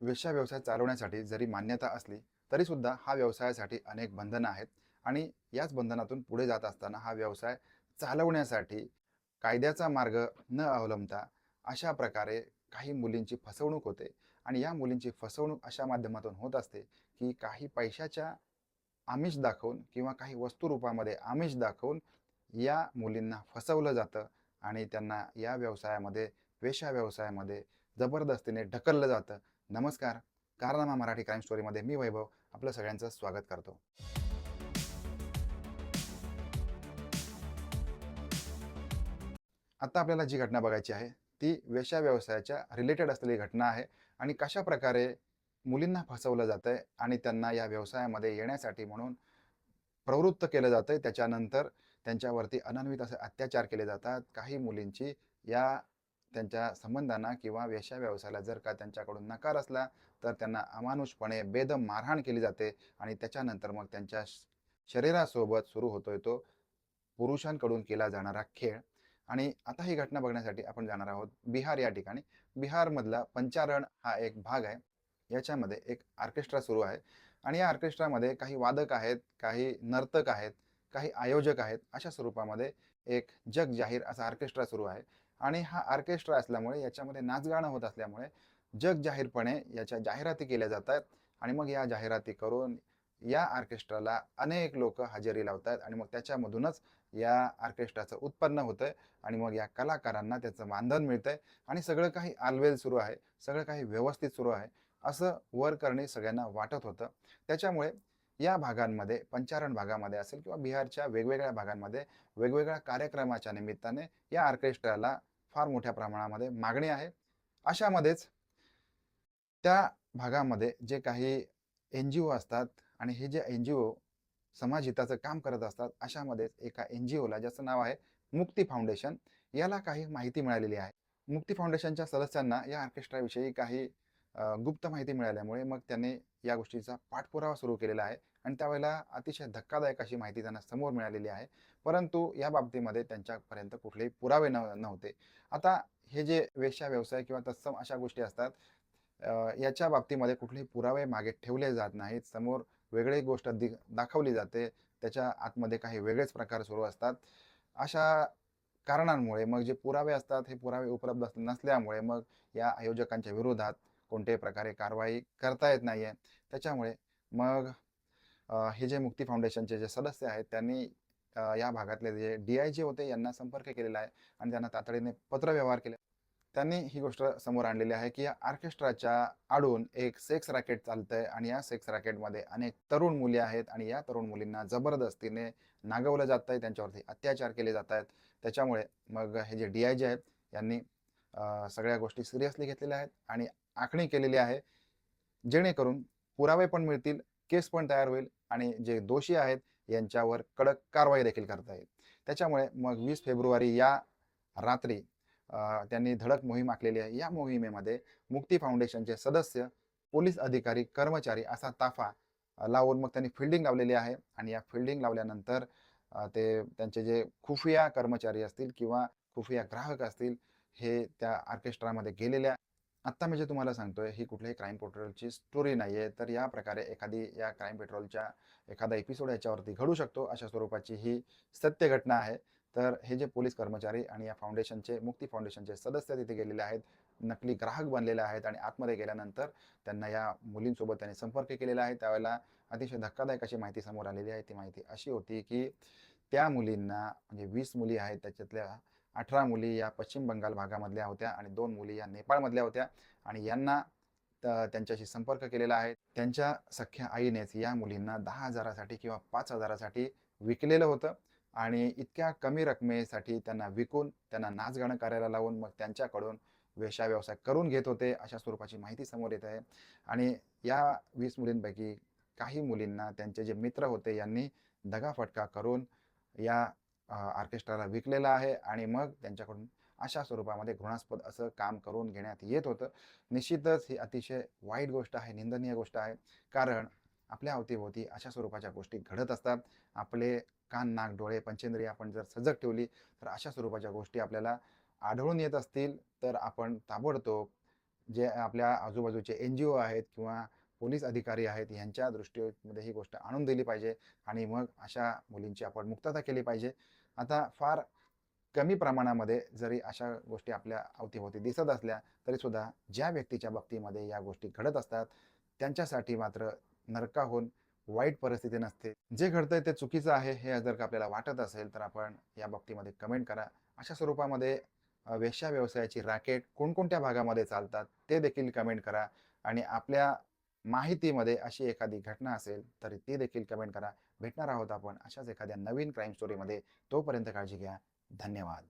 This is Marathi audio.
वेश्या व्यवसाय चालवण्यासाठी जरी मान्यता असली तरीसुद्धा हा व्यवसायासाठी अनेक बंधनं आहेत. आणि याच बंधनातून पुढे जात असताना हा व्यवसाय चालवण्यासाठी कायद्याचा मार्ग न अवलंबता अशा प्रकारे काही मुलींची फसवणूक होते. आणि या मुलींची फसवणूक अशा माध्यमातून होत असते की काही पैशाच्या आमिष दाखवून किंवा काही वस्तू रूपामध्ये आमिष दाखवून या मुलींना फसवलं जातं आणि त्यांना या व्यवसायामध्ये वेश्या व्यवसायामध्ये जबरदस्तीने ढकललं जातं. नमस्कार. कारनामा मराठी क्राईम स्टोरीमध्ये मी वैभव आपलं सगळ्यांचं स्वागत करतो. आता आपल्याला जी घटना बघायची आहे ती वेश्या व्यवसायाच्या रिलेटेड असलेली घटना आहे आणि कशा प्रकारे मुलींना फसवलं जातंय आणि त्यांना या व्यवसायामध्ये येण्यासाठी म्हणून प्रवृत्त केलं जातं आहे त्याच्यानंतर त्यांच्यावरती अनन्वित असे अत्याचार केले जातात. काही मुलींची या त्यांच्या संबंधांना किंवा वेश्या व्यवसायाला जर का त्यांच्याकडून नकार असला तर त्यांना अमानुषपणे बेदम मारहाण केली जाते आणि त्याच्यानंतर मग त्यांच्या श- शरीरासोबत सुरू होतोय तो पुरुषांकडून केला जाणारा खेळ. आणि आता ही घटना बघण्यासाठी आपण जाणार आहोत बिहार या ठिकाणी. बिहारमधला पंचारण हा एक भाग आहे. याच्यामध्ये एक ऑर्केस्ट्रा सुरू आहे. आणि या ऑर्केस्ट्रामध्ये काही वादक आहेत काही नर्तक आहेत काही आयोजक आहेत. अशा स्वरूपामध्ये एक जग जाहीर असा ऑर्केस्ट्रा सुरू आहे. आणि हा ऑर्केस्ट्रा असल्यामुळे याच्यामध्ये नाचगाणं होत असल्यामुळे जग जाहीरपणे याच्या जाहिराती केल्या जातात. आणि मग या जाहिराती करून या ऑर्केस्ट्राला अनेक लोक हजेरी लावतात आणि मग त्याच्यामधूनच या ऑर्केस्ट्राचं उत्पन्न होतंय. आणि मग या कलाकारांना त्याचं मानधन मिळतंय. आणि सगळं काही आलवेल सुरू आहे. सगळं काही व्यवस्थित सुरू आहे. असं वर करणे सगळ्यांना वाटत होतं. त्याच्यामुळे या भागांमध्ये पंचारण भागामध्ये असेल किंवा बिहारच्या वेगवेगळ्या भागांमध्ये वेगवेगळ्या कार्यक्रमाच्या निमित्ताने या ऑर्केस्ट्राला फार मोठ्या प्रमाणामध्ये मागणी आहे. अशामध्येच त्या भागामध्ये जे काही एन जी ओ असतात आणि हे जे एन जी ओ समाजहिताचं काम करत असतात अशामध्येच एका एन जी ओला ज्याचं नाव आहे मुक्ती फाउंडेशन याला काही माहिती मिळालेली आहे. मुक्ती फाउंडेशनच्या सदस्यांना या ऑर्केस्ट्राविषयी काही गुप्त माहिती मिळाल्यामुळे मग त्यांनी या गोष्टीचा पाठपुरावा सुरू केलेला आहे. आणि त्यावेळेला अतिशय धक्कादायक अशी माहिती त्यांना समोर मिळालेली आहे. परंतु या बाबतीमध्ये त्यांच्यापर्यंत कुठलेही पुरावे न नव्हते. आता हे जे वेश्या व्यवसाय किंवा तत्सम अशा गोष्टी असतात याच्या बाबतीमध्ये कुठलेही पुरावे मागे ठेवले जात नाहीत. समोर वेगळी गोष्ट दि दाखवली जाते. त्याच्या आतमध्ये काही वेगळेच प्रकार सुरू असतात. अशा कारणांमुळे मग जे पुरावे असतात हे पुरावे उपलब्ध नसल्यामुळे मग या आयोजकांच्या विरोधात कोणत्याही प्रकारे कारवाई करता येत नाही आहे त्याच्यामुळे मग हे जे मुक्ती फाउंडेशनचे जे सदस्य आहेत त्यांनी या भागातले जे डी आय जे होते यांना संपर्क केलेला आहे आणि त्यांना तातडीने पत्रव्यवहार केले. त्यांनी ही गोष्ट समोर आणलेली आहे की या ऑर्केस्ट्राच्या आडून एक सेक्स रॅकेट चालतंय आणि या सेक्स रॅकेटमध्ये अनेक तरुण मुली आहेत आणि या तरुण मुलींना जबरदस्तीने नागवलं जात आहे त्यांच्यावरती अत्याचार केले जात आहेत त्याच्यामुळे मग हे जे डी आय जे आहेत यांनी सगळ्या गोष्टी सिरियसली घेतलेल्या आहेत आणि आखणी केलेली आहे. जेणेकरून पुरावे पण मिळतील केस पण तयार होईल आणि जे दोषी आहेत यांच्यावर कडक कारवाई देखील करता येईल. त्याच्यामुळे मग वीस फेब्रुवारी या रात्री त्यांनी धडक मोहीम आखलेली आहे. या मोहिमेमध्ये मुक्ती फाउंडेशनचे सदस्य पोलीस अधिकारी कर्मचारी असा ताफा लावून मग त्यांनी फिल्डिंग लावलेली आहे आणि या फिल्डिंग लावल्यानंतर ते त्यांचे जे खुफिया कर्मचारी असतील किंवा खुफिया ग्राहक असतील हे त्या ऑर्केस्ट्रामध्ये गेलेल्या आत्ता मी जे तुम्हाला सांगतोय ही कुठल्याही क्राईम पेट्रोलची स्टोरी नाही आहे. तर या प्रकारे एखादी या क्राईम पेट्रोलच्या एखादा एपिसोड याच्यावरती घडू शकतो अशा स्वरूपाची ही सत्य घटना आहे. तर हे जे पोलीस कर्मचारी आणि या फाउंडेशनचे मुक्ती फाउंडेशनचे सदस्य तिथे गेलेले आहेत नकली ग्राहक बनलेले आहेत आणि आतमध्ये गेल्यानंतर त्यांना या मुलींसोबत त्यांनी संपर्क केलेला आहे. त्यावेळेला अतिशय धक्कादायक अशी माहिती समोर आलेली आहे. ती माहिती अशी होती की त्या मुलींना म्हणजे वीस मुली आहेत त्याच्यातल्या अठरा मुली या पश्चिम बंगाल भागामधल्या होत्या आणि दोन मुली या नेपाळमधल्या होत्या. आणि यांना त- त्यांच्याशी संपर्क केलेला आहे. त्यांच्या सख्या आईनेच या मुलींना दहा हजारासाठी किंवा पाच हजारासाठी विकलेलं होतं. आणि इतक्या कमी रकमेसाठी त्यांना विकून त्यांना नाचगाणं करायला लावून मग त्यांच्याकडून वेशा व्यवसाय करून घेत होते अशा स्वरूपाची माहिती समोर येत आहे. आणि या वीस मुलींपैकी काही मुलींना त्यांचे जे मित्र होते यांनी दगाफटका करून या ऑर्केस्ट्राला विकलेला आहे आणि मग त्यांच्याकडून अशा स्वरूपामध्ये घृणास्पद असं काम करून घेण्यात येत होतं. निश्चितच ही अतिशय वाईट गोष्ट आहे निंदनीय गोष्ट आहे. कारण आपल्या अवतीभोवती अशा स्वरूपाच्या गोष्टी घडत असतात. आपले कान नाक डोळे पंचेंद्रिय आपण जर सजग ठेवली तर अशा स्वरूपाच्या गोष्टी आपल्याला आढळून येत असतील. तर आपण ताबडतोब जे आपल्या आजूबाजूचे एन जी ओ आहेत किंवा पोलीस अधिकारी आहेत यांच्या दृष्टीमध्ये ही गोष्ट आणून दिली पाहिजे आणि मग अशा मुलींची आपण मुक्तता केली पाहिजे. आता फार कमी प्रमाणामध्ये जरी अशा गोष्टी आपल्या अवतीभोवती दिसत असल्या तरीसुद्धा ज्या व्यक्तीच्या बाबतीमध्ये या गोष्टी घडत असतात त्यांच्यासाठी मात्र नरकाहून वाईट परिस्थिती नसते. जे घडतंय ते चुकीचं आहे हे जर का आपल्याला वाटत असेल तर आपण या बाबतीमध्ये कमेंट करा. अशा स्वरूपामध्ये वेश्या व्यवसायाची रॅकेट कोणकोणत्या भागामध्ये चालतात ते देखील कमेंट करा. आणि आपल्या माहितीमध्ये अशी एखादी घटना असेल तर ती देखील कमेंट करा. भेटणार आहोत आपण अशाच एखाद्या नवीन क्राईम स्टोरीमध्ये तोपर्यंत काळजी घ्या. धन्यवाद.